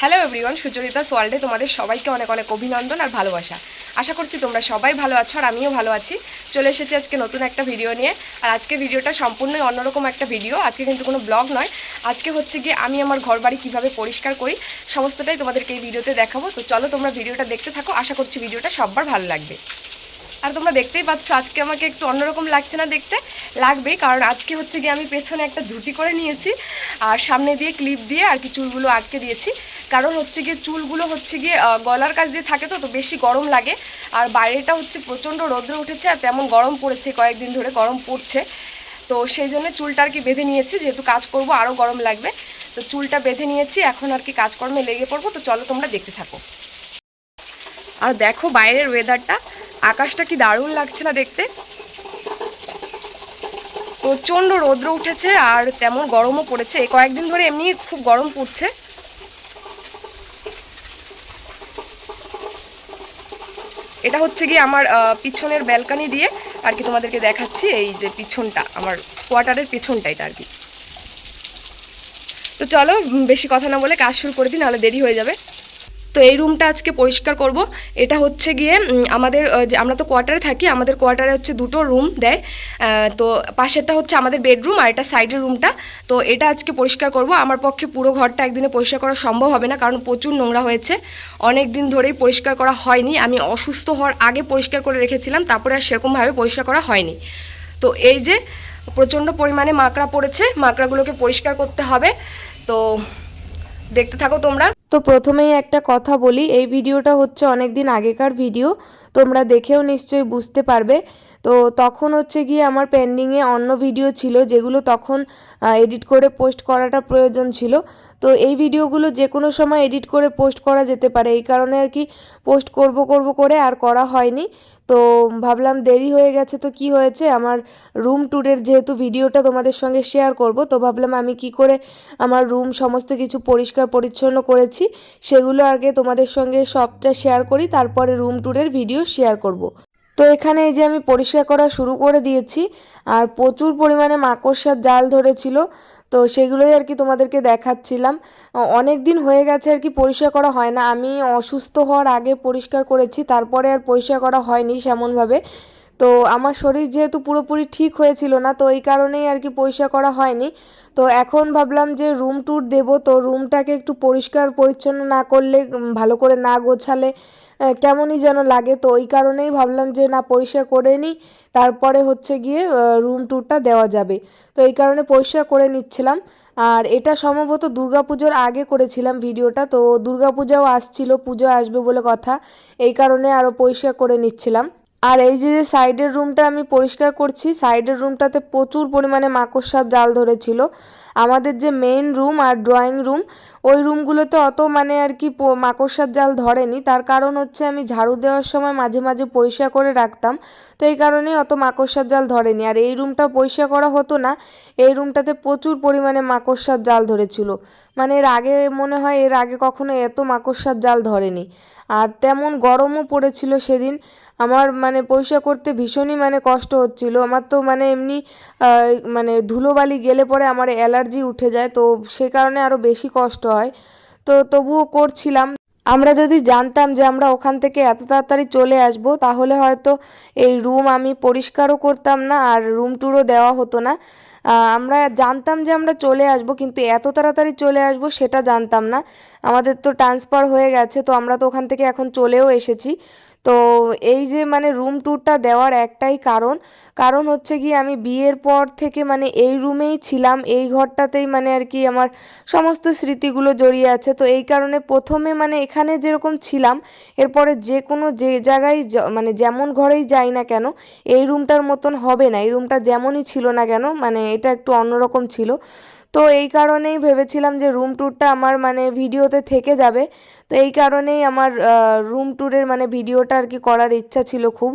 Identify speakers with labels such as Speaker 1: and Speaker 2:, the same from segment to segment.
Speaker 1: Hello everyone Sucharita ওয়ার্ল্ডে তোমাদের সবাইকে অনেক অনেক অভিনন্দন আর ভালোবাসা। আশা করছি তোমরা সবাই ভালো আছো আর আমিও ভালো আছি। চলে এসেছি আজকে নতুন একটা ভিডিও নিয়ে। আর আজকে ভিডিওটা সম্পূর্ণই অন্যরকম একটা ভিডিও আজকে কিন্তু কোনো ব্লগ নয়। আজকে হচ্ছে গিয়ে আমি আমার ঘর বাড়ি কীভাবে পরিষ্কার করি, সমস্তটাই তোমাদেরকে এই ভিডিওতে দেখাবো। তো চলো তোমরা ভিডিওটা দেখতে থাকো। আশা করছি ভিডিওটা সবার ভালো লাগবে। আর তোমরা দেখতেই পাচ্ছ, আজকে আমাকে একটু অন্যরকম লাগছে না দেখতে, লাগবে, কারণ আজকে হচ্ছে গিয়ে আমি পেছনে একটা ঝুটি করে নিয়েছি, আর সামনে দিয়ে ক্লিপ দিয়ে আর কি চুলগুলো আটকে দিয়েছি। কারণ হচ্ছে গিয়ে চুলগুলো হচ্ছে গিয়ে গলার কাছ দিয়ে থাকে তো তো বেশি গরম লাগে। আর বাইরেটা হচ্ছে প্রচণ্ড রৌদ্র উঠেছে আর তেমন গরম পড়েছে, কয়েকদিন ধরে গরম পড়ছে। তো সেই জন্য চুলটা আর কি বেঁধে নিয়েছি, যেহেতু কাজ করব আরও গরম লাগবে। তো চুলটা বেঁধে নিয়েছি, এখন আর কি কাজকর্মে লেগে পড়ব, তো চলো তোমরা দেখতে থাকো। আর দেখো বাইরের ওয়েদারটা আকাশটা কি দারুণ লাগছে না দেখতে? প্রচণ্ড রৌদ্র উঠেছে আর তেমন গরমও পড়েছে। কয়েকদিন ধরে এমনি খুব গরম পড়ছে। এটা হচ্ছে কি আমার পিছনের ব্যালকানি দিয়ে আর কি তোমাদেরকে দেখাচ্ছি এই যে পিছনটা, আমার কোয়ার্টারের পিছনটা এটা আর কি। তো চলো বেশি কথা না বলে কাজ শুরু করে দিই, নাহলে দেরি হয়ে যাবে। তো এই রুমটা আজকে পরিষ্কার করব। এটা হচ্ছে গিয়ে আমাদের আমরা তো কোয়ার্টারে থাকি, আমাদের কোয়ার্টারে হচ্ছে দুটো রুম দেয়। তো পাশেরটা হচ্ছে আমাদের বেডরুম আর এটা সাইডের রুমটা তো এটা আজকে পরিষ্কার করব। আমার পক্ষে পুরো ঘরটা একদিনে পরিষ্কার করা সম্ভব হবে না, কারণ প্রচুর নোংরা হয়েছে। অনেক দিন ধরেই পরিষ্কার করা হয়নি। আমি অসুস্থ হওয়ার আগে পরিষ্কার করে রেখেছিলাম, তারপরে আর সেরকমভাবে পরিষ্কার করা হয়নি। তো এই যে প্রচণ্ড পরিমাণে মাকড়া পড়েছে, মাকড়াগুলোকে পরিষ্কার করতে হবে। তো দেখতে থাকো তোমরা।
Speaker 2: তো প্রথমেই একটা কথা বলি, এই ভিডিওটা হচ্ছে অনেক দিন আগেকার ভিডিও, তোমরা দেখেও নিশ্চয়ই বুঝতে পারবে। তো তখন হচ্ছে গিয়ে আমার পেন্ডিংয়ে অন্য ভিডিও ছিল যেগুলো তখন এডিট করে পোস্ট করাটা প্রয়োজন ছিল। তো এই ভিডিওগুলো যে কোনো সময় এডিট করে পোস্ট করা যেতে পারে, এই কারণে আর কি পোস্ট করব করব করে আর করা হয়নি। তো ভাবলাম দেরি হয়ে গেছে, তো কি হয়েছে আমার রুম ট্যুরের যেহেতু ভিডিওটা তোমাদের সঙ্গে শেয়ার করব, তো ভাবলাম আমি কি করে আমার রুম সমস্ত কিছু পরিষ্কার পরিচ্ছন্ন করেছি, সেগুলো আগে তোমাদের সঙ্গে সবটা শেয়ার করি, তারপরে রুম ট্যুরের ভিডিও শেয়ার করব। তো এখানে এই যে আমি পরিষ্কার করা শুরু করে দিয়েছি, আর প্রচুর পরিমাণে মাকড়সার জাল ধরেছিল, তো সেগুলোই আর কি তোমাদেরকে দেখাচ্ছিলাম। অনেক দিন হয়ে গেছে আর কি পরিষ্কার করা হয় না, আমি অসুস্থ হওয়ার আগে পরিষ্কার করেছি, তারপরে আর পরিষ্কার করা হয়নি সেমনভাবে। তো আমার শরীর যেহেতু পুরোপুরি ঠিক হয়েছিল না, তো এই কারণেই আর কি পরিষ্কার করা হয়নি। তো এখন ভাবলাম যে রুম ট্যুর দেবো, তো রুমটাকে একটু পরিষ্কার পরিচ্ছন্ন না করলে ভালো করে না গোছালে কেমনই যেন লাগে। তো ওই কারণেই ভাবলাম যে না পরিষ্কার করে নিই, তারপরে হচ্ছে গিয়ে রুম ট্যুরটা দেওয়া যাবে। তো এই কারণে পরিষ্কার করে নিচ্ছিলাম। আর এটা সম্ভবত দুর্গাপুজোর আগে করেছিলাম ভিডিওটা, তো দুর্গাপূজাও আসছিল, পুজো আসবে বলে কথা। এই কারণে আরও পরিষ্কার করে নিচ্ছিলাম। আর এই যে সাইডের রুমটা আমি পরিষ্কার করছি সাইডের রুমটাতে প্রচুর পরিমাণে মাকড়সার জাল ধরেছিল। আমাদের যে মেইন রুম আর ড্রয়িং রুম ওই রুমগুলোতে অত মানে আর কি মাকড়সার জাল ধরেনি। তার কারণ হচ্ছে আমি ঝাড়ু দেওয়ার সময় মাঝে মাঝে পরিষ্কার করে রাখতাম, তো এই কারণেই অত মাকড়সার জাল ধরেনি। আর এই রুমটা পরিষ্কার করা হতো না, এই রুমটাতে প্রচুর পরিমাণে মাকড়সার জাল ধরেছিল। মানে এর আগে মনে হয় এর আগে কখনো এত মাকড়সার জাল ধরেনি। আর তেমন গরমও পড়েছিল সেদিন। আমার মানে পয়সা করতে ভীষণই মানে কষ্ট হচ্ছিল। আমার তো মানে এমনি মানে ধুলোবালি গেলে পরে আমার অ্যালার্জি উঠে যায়, তো সে কারণে আরও বেশি কষ্ট হয়। তো তবুও করছিলাম। আমরা যদি জানতাম যে আমরা ওখান থেকে এত তাড়াতাড়ি চলে আসব, তাহলে হয়তো এই রুম আমি পরিষ্কারও করতাম না আর রুম ট্যুরও দেওয়া হতো না। আমরা জানতাম যে আমরা চলে আসব, কিন্তু এত তাড়াতাড়ি চলে আসব সেটা জানতাম না। আমাদের তো ট্রান্সফার হয়ে গেছে, তো আমরা তো ওখান থেকে এখন চলেও এসেছি। তো এই যে মানে রুম ট্যুরটা দেওয়ার একটাই কারণ কারণ হচ্ছে কি আমি বিয়ের পর থেকে মানে এই রুমেই ছিলাম, এই ঘরটাতেই মানে আর কি আমার সমস্ত স্মৃতিগুলো জড়িয়ে আছে। তো এই কারণে প্রথমে মানে এখানে যেরকম ছিলাম, এরপরে যে কোনো যে জায়গায় মানে যেমন ঘরেই যাই না কেন, এই রুমটার মতন হবে না। এই রুমটা যেমনই ছিল না কেন মানে এটা একটু অন্যরকম ছিল। তো এই কারণেই ভেবেছিলাম যে রুম ট্যুরটা আমার মানে ভিডিওতে থেকে যাবে। তো এই কারণেই আমার রুম ট্যুরের মানে ভিডিওটা আর কি করার ইচ্ছা ছিল খুব।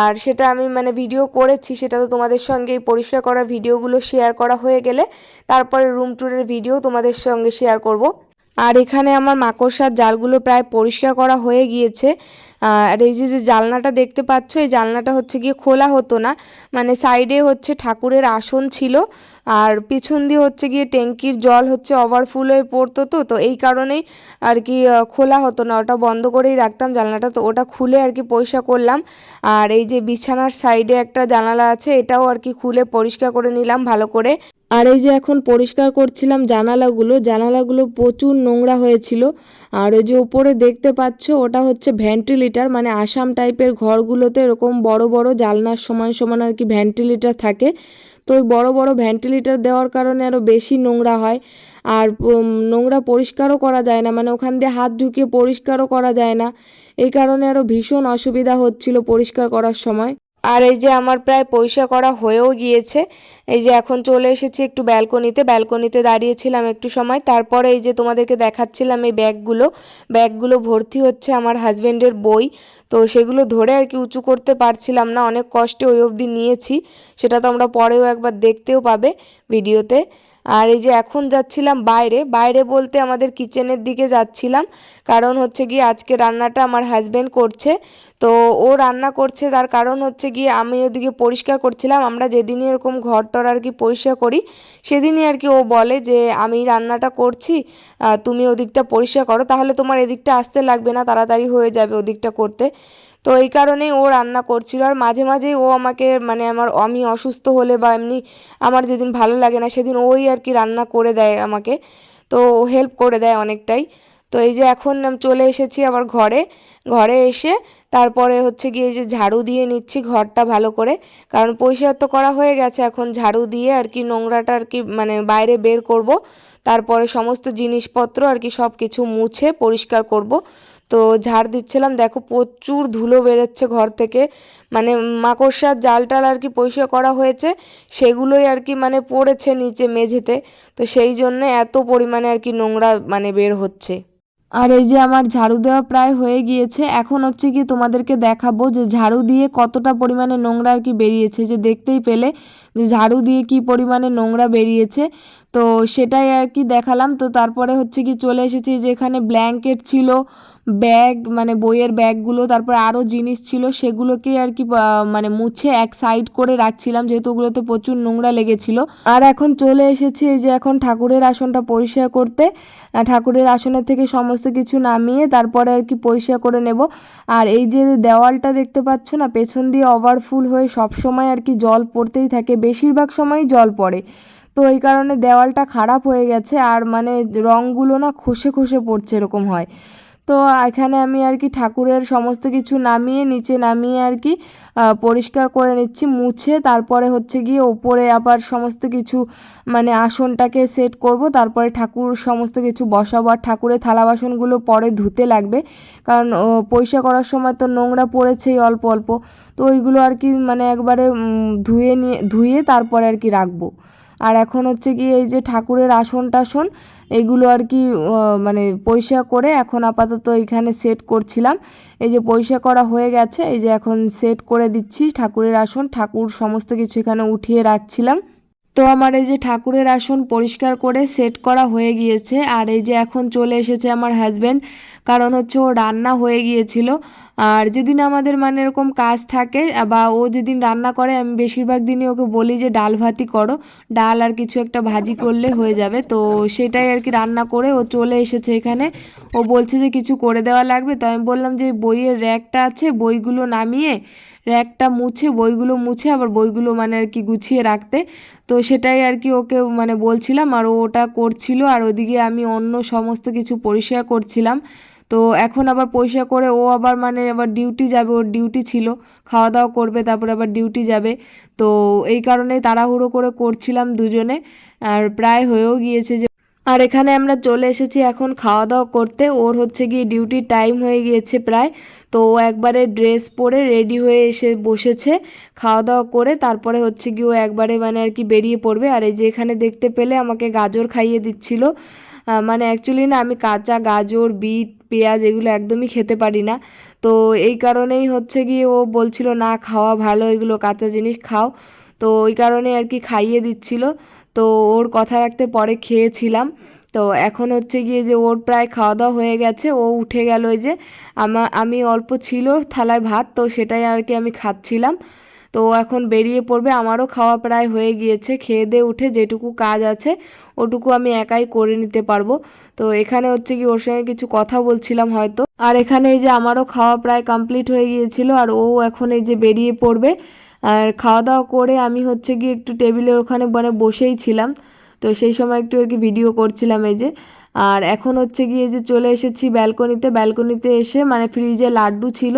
Speaker 2: আর সেটা আমি মানে ভিডিও করেছি, সেটা তো তোমাদের সঙ্গে এই পরিষ্কার করা ভিডিওগুলো শেয়ার করা হয়ে গেলে তারপরে রুম ট্যুরের ভিডিও তোমাদের সঙ্গে শেয়ার করব। আর এখানে আমার মাকড়সার জালগুলো প্রায় পরিষ্কার করা হয়ে গিয়েছে। আর এই যে যে জালনাটা দেখতে পাচ্ছ, এই জালনাটা হচ্ছে গিয়ে খোলা হতো না। মানে সাইডে হচ্ছে ঠাকুরের আসন ছিল। আর পিছন দিয়ে হচ্ছে গিয়ে ট্যাঙ্কির জল হচ্ছে ওভারফুল হয়ে পড়তো তো তো এই কারণেই আর কি খোলা হতো না। ওটা বন্ধ করেই রাখতাম জানলাটা তো ওটা খুলে আর কি পরিষ্কার করলাম। আর এই যে বিছানার সাইডে একটা জানালা আছে, এটাও আর কি খুলে পরিষ্কার করে নিলাম ভালো করে। আর এই যে এখন পরিষ্কার করছিলাম জানালাগুলো জানালাগুলো প্রচুর নোংরা হয়েছিল। আর ওই যে উপরে দেখতে পাচ্ছ, ওটা হচ্ছে ভেন্টিলেটার মানে আসাম টাইপের ঘরগুলোতে এরকম বড় বড় জালনার সমান সমান আর কি ভেন্টিলেটার থাকে। তো ওই বড় বড় ভেন্টিলেটার দেওয়ার কারণে আরও বেশি নোংরা হয়। আর নোংরা পরিষ্কারও করা যায় না মানে ওখান দিয়ে হাত ঢুকিয়ে পরিষ্কারও করা যায় না। এই কারণে আরও ভীষণ অসুবিধা হচ্ছিল পরিষ্কার করার সময়। আর এই যে আমার প্রায় পয়সা করা হয়েও গিয়েছে, এই যে এখন চলে এসেছি একটু ব্যালকনিতে ব্যালকনিতে দাঁড়িয়েছিলাম একটু সময়, তারপরে এই যে তোমাদেরকে দেখাচ্ছিলাম এই ব্যাগগুলো ব্যাগগুলো ভর্তি হচ্ছে আমার হাজব্যান্ডের বই, তো সেগুলো ধরে আর কি উঁচু করতে পারছিলাম না, অনেক কষ্টে ওই অবধি নিয়েছি, সেটা তো আমরা পরেও একবার দেখতেও পাবে ভিডিওতে। আর এই যে এখন যাচ্ছিলাম বাইরে বাইরে বলতে আমাদের কিচেনের দিকে যাচ্ছিলাম। কারণ হচ্ছে গিয়ে আজকে রান্নাটা আমার হাজব্যান্ড করছে। তো ও রান্না করছে, তার কারণ হচ্ছে গিয়ে আমি ওদিকে পরিষ্কার করছিলাম। আমরা যেদিনই এরকম ঘর টর আর কি পরিষ্কার করি, সেদিনই আর কি ও বলে যে, আমি রান্নাটা করছি তুমি ওদিকটা পরিষ্কার করো। তাহলে তোমার এদিকটা আসতে লাগবে না, তাড়াতাড়ি হয়ে যাবে ওদিকটা করতে। তো এই কারণেই ও রান্না করছিল। আর মাঝে মাঝেই ও আমাকে মানে আমার, আমি অসুস্থ হলে বা এমনি আমার যেদিন ভালো লাগে না, সেদিন ওই আর কি রান্না করে দেয় আমাকে। তো হেল্প করে দেয় অনেকটাই। তো এই যে এখন চলে এসেছি আবার ঘরে। ঘরে এসে তারপরে হচ্ছে গিয়ে যে ঝাড়ু দিয়ে নিচ্ছি ঘরটা ভালো করে, কারণ পরিষ্কার তো করা হয়ে গেছে, এখন ঝাড়ু দিয়ে আর কি নোংরাটা আর কি মানে বাইরে বের করব, তারপরে সমস্ত জিনিসপত্র আর কি সব কিছু মুছে পরিষ্কার করব। তো ঝাড় দিচ্ছিলাম, দেখো প্রচুর ধুলো বেরোচ্ছে ঘর থেকে মানে মাকড়সার জাল টাল আর কি পরিষ্কার করা হয়েছে, সেগুলোই আর কি মানে পড়েছে নিচে মেঝেতে, তো সেই জন্য এত পরিমাণে আর কি নোংরা মানে বের হচ্ছে। আর এই যে আমার ঝাড়ু দেওয়া প্রায় হয়ে গিয়েছে, এখন হচ্ছে কি তোমাদেরকে দেখাবো যে ঝাড়ু দিয়ে কতটা পরিমাণে নোংরা আর কি বেরিয়েছে। যে দেখতেই পেলে যে ঝাড়ু দিয়ে কি পরিমাণে নোংরা বেরিয়েছে। তো সেটাই আর কি দেখালাম। তো তারপরে হচ্ছে কি চলে এসেছি যে এখানে ব্ল্যাঙ্কেট ছিল, ব্যাগ মানে বইয়ের ব্যাগগুলো, তারপর আরও জিনিস ছিল, সেগুলোকে আর কি মানে মুছে এক সাইড করে রাখছিলাম, যেহেতু ওগুলোতে প্রচুর নোংরা লেগেছিল। আর এখন চলে এসেছি যে এখন ঠাকুরের আসনটা পরিষ্কার করতে। ঠাকুরের আসনের থেকে সমস্ত কিছু নামিয়ে তারপরে আর কি পরিষ্কার করে নেব। আর এই যে দেওয়ালটা দেখতে পাচ্ছ না, পেছন দিয়ে ওভারফুল হয়ে সব সময় আর কি জল পড়তেই থাকে, বেশিরভাগ সময়ই জল পড়ে। তো এই কারণে দেওয়ালটা খারাপ হয়ে গেছে আর মানে রঙগুলো না খসে খসে পড়ছে এরকম হয়। তো এখানে আমি আর কি ঠাকুরের সমস্ত কিছু নামিয়ে, নিচে নামিয়ে আর কি পরিষ্কার করে নিচ্ছি, মুছে, তারপরে হচ্ছে গিয়ে ওপরে আবার সমস্ত কিছু মানে আসনটাকে সেট করব, তারপরে ঠাকুর সমস্ত কিছু বসাবো আর ঠাকুরের থালা বাসনগুলো পরে ধুতে লাগবে, কারণ পরিষ্কার করার সময় তো নোংরা পড়েছেই অল্প অল্প, তো ওইগুলো আর কি মানে একবারে ধুয়ে নিয়ে, ধুয়ে তারপরে আর কি রাখব। আর এখন হচ্ছে কি এই যে ঠাকুরের আসন টাসন, এগুলো আর কি মানে পয়সা করে এখন আপাতত এখানে সেট করছিলাম। এই যে পয়সা করা হয়ে গেছে, এই যে এখন সেট করে দিচ্ছি ঠাকুরের আসন। ঠাকুর সমস্ত কিছু এখানে উঠিয়ে রাখছিলাম। তো আমার এই যে ঠাকুরের আসন পরিষ্কার করে সেট করা হয়ে গিয়েছে, আর এই যে এখন চলে এসেছে আমার হাজব্যান্ড কারণ হচ্ছে ও রান্না হয়ে গিয়েছিল। আর যেদিন আমাদের মানে এরকম কাজ থাকে, বা ও যেদিন রান্না করে, আমি বেশিরভাগ দিনই ওকে বলি যে, ডাল ভাতি করো। ডাল আর কিছু একটা ভাজি করলে হয়ে যাবে। তো সেটাই আর কি রান্না করে ও চলে এসেছে এখানে। ও বলছে যে, কিছু করে দেওয়া লাগবে। তো আমি বললাম যে, বইয়ের র্যাকটা আছে, বইগুলো নামিয়ে র্যাকটা মুছে, বইগুলো মুছে, আবার বইগুলো মানে আর কি গুছিয়ে রাখতে। তো সেটাই আর কি ওকে মানে বলছিলাম, আর ওটা করছিল, আর ওদিকে আমি অন্য সমস্ত কিছু পরিষ্কার করছিলাম। তো এখন আবার পয়সা করে ও আবার মানে আবার ডিউটি যাবে, ওর ডিউটি ছিল, খাওয়া দাওয়া করবে, তারপরে আবার ডিউটি যাবে। তো এই কারণে তাড়াহুড়ো করে করছিলাম দুজনে, আর প্রায় হয়েও গিয়েছে যে আর এখানে আমরা চলে এসেছি এখন খাওয়া দাওয়া করতে। ওর হচ্ছে গিয়ে ডিউটির টাইম হয়ে গিয়েছে প্রায়। তো ও একবারে ড্রেস পরে রেডি হয়ে এসে বসেছে খাওয়া দাওয়া করে। তারপরে হচ্ছে গিয়ে ও একবারে মানে আর কি বেরিয়ে পড়বে। আর এই যে এখানে দেখতে পেলে আমাকে গাজর খাইয়ে দিচ্ছিল। মানে অ্যাকচুয়ালি না আমি কাঁচা গাজর, বিট, পেঁয়াজ এগুলো একদমই খেতে পারি না। তো এই কারণেই হচ্ছে গিয়ে ও বলছিল, না, খাওয়া ভালো, এগুলো কাঁচা জিনিস খাও। তো ওই কারণে আর কি খাইয়ে দিচ্ছিল। তো ওর কথা রাখতে পরে খেয়েছিলাম। তো এখন হচ্ছে গিয়ে যে ওর প্রায় খাওয়া দাওয়া হয়ে গেছে, ও উঠে গেল যে আমার আমি অল্প ছিল থালায় ভাত, তো সেটাই আর কি আমি খাচ্ছিলাম। তো এখন বেরিয়ে পড়বে, আমারও খাওয়া প্রায় হয়ে গিয়েছে, খেয়ে দিয়ে উঠে যেটুকু কাজ আছে, ওটুকু আমি একাই করে নিতে পারব। তো এখানে হচ্ছে কি ওর সঙ্গে কিছু কথা বলছিলাম হয়তো। আর এখানে এই যে আমারও খাওয়া প্রায় কমপ্লিট হয়ে গিয়েছিল, আর ও এখন এই যে বেরিয়ে পড়বে আর খাওয়া দাওয়া করে আমি হচ্ছে গিয়ে একটু টেবিলের ওখানে মানে বসেই ছিলাম। তো সেই সময় একটু আর কি ভিডিও করছিলাম এই যে। আর এখন হচ্ছে গিয়ে যে চলে এসেছি ব্যালকনিতে। ব্যালকনিতে এসে মানে ফ্রিজে লাড্ডু ছিল।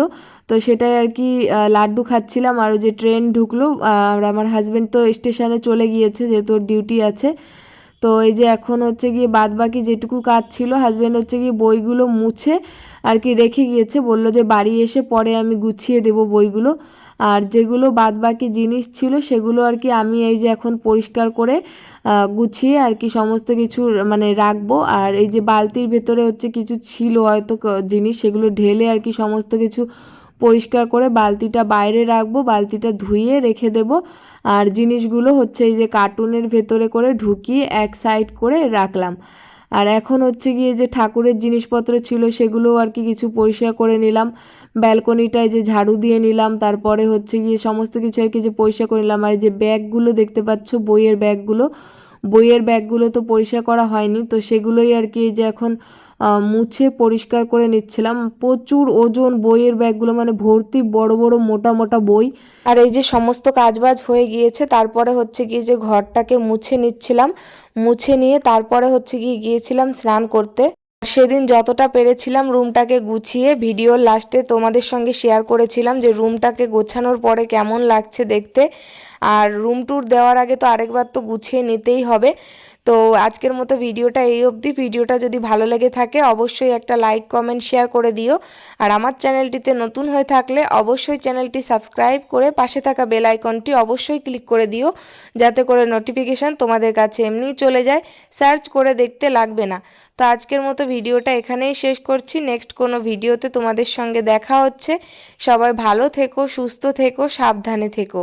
Speaker 2: তো সেটাই আর কি লাড্ডু খাচ্ছিলাম। আর ওই যে ট্রেন ঢুকলো। আর আমার হাজব্যান্ড তো স্টেশনে চলে গিয়েছে যেহেতু ওর ডিউটি আছে। তো এই যে এখন হচ্ছে গিয়ে বাদ বাকি যেটুকু কাজ ছিল হাজব্যান্ড হচ্ছে গিয়ে বইগুলো মুছে আর কি রেখে গিয়েছে। বলল যে বাড়ি এসে পরে আমি গুছিয়ে দেব বইগুলো। আর যেগুলো বাদ বাকি জিনিস ছিল সেগুলো আর কি আমি এই যে এখন পরিষ্কার করে গুছিয়ে আর কি সমস্ত কিছু মানে রাখব। আর এই যে বালতির ভেতরে হচ্ছে কিছু ছিল হয়তো জিনিস সেগুলো ঢেলে আর কি সমস্ত কিছু পরিষ্কার করে বালতিটা বাইরে রাখব, বালতিটা ধুয়ে রেখে দেব। আর জিনিসগুলো হচ্ছে এই যে কার্টুনের ভেতরে করে ঢুকিয়ে এক সাইড করে রাখলাম। আর এখন হচ্ছে গিয়ে যে ঠাকুরের জিনিসপত্র ছিল সেগুলো আর কি কিছু পরিষ্কার করে নিলাম। ব্যালকনিটায় যে ঝাড়ু দিয়ে নিলাম, তারপরে হচ্ছে গিয়ে সমস্ত কিছু আর কি যে পরিষ্কার করে নিলাম। আর যে ব্যাগগুলো দেখতে পাচ্ছ, বইয়ের ব্যাগগুলো বইয়ের ব্যাগগুলো তো পরিষ্কার করা হয়নি, তো সেগুলোই আর কি যে এখন মুছে পরিষ্কার করে নিচ্ছিলাম। প্রচুর ওজন বইয়ের ব্যাগগুলো মানে ভর্তি বড় বড় মোটা মোটা বই। আর এই যে সমস্ত কাজবাজ হয়ে গিয়েছে, তারপরে হচ্ছে গিয়ে যে ঘরটাকে মুছে নিচ্ছিলাম, মুছে নিয়ে তারপরে হচ্ছে গিয়ে গিয়েছিলাম স্নান করতে। সেদিন যতটা পেরেছিলাম রুমটাকে গুছিয়ে, ভিডিও লাস্টে তোমাদের সঙ্গে শেয়ার করেছিলাম যে রুমটাকে গোছানোর পরে কেমন লাগছে দেখতে। আর রুম ট্যুর দেওয়ার আগে তো আরেকবার তো গুছিয়ে নিতেই হবে। তো আজকের মতো ভিডিওটা এই অবধি। ভিডিওটা যদি ভালো লেগে থাকে, অবশ্যই একটা লাইক, কমেন্ট, শেয়ার করে দিও। আর আমার চ্যানেলটিতে নতুন হয়ে থাকলে অবশ্যই চ্যানেলটি সাবস্ক্রাইব করে পাশে থাকা বেল আইকনটি অবশ্যই ক্লিক করে দিও, যাতে করে নোটিফিকেশান তোমাদের কাছে এমনিই চলে যায়, সার্চ করে দেখতে লাগবে না। তো আজকের মতো ভিডিওটা এখানেই শেষ করছি। নেক্সট কোনো ভিডিওতে তোমাদের সঙ্গে দেখা হচ্ছে। সবাই ভালো থেকো, সুস্থ থেকো, সাবধানে থেকো।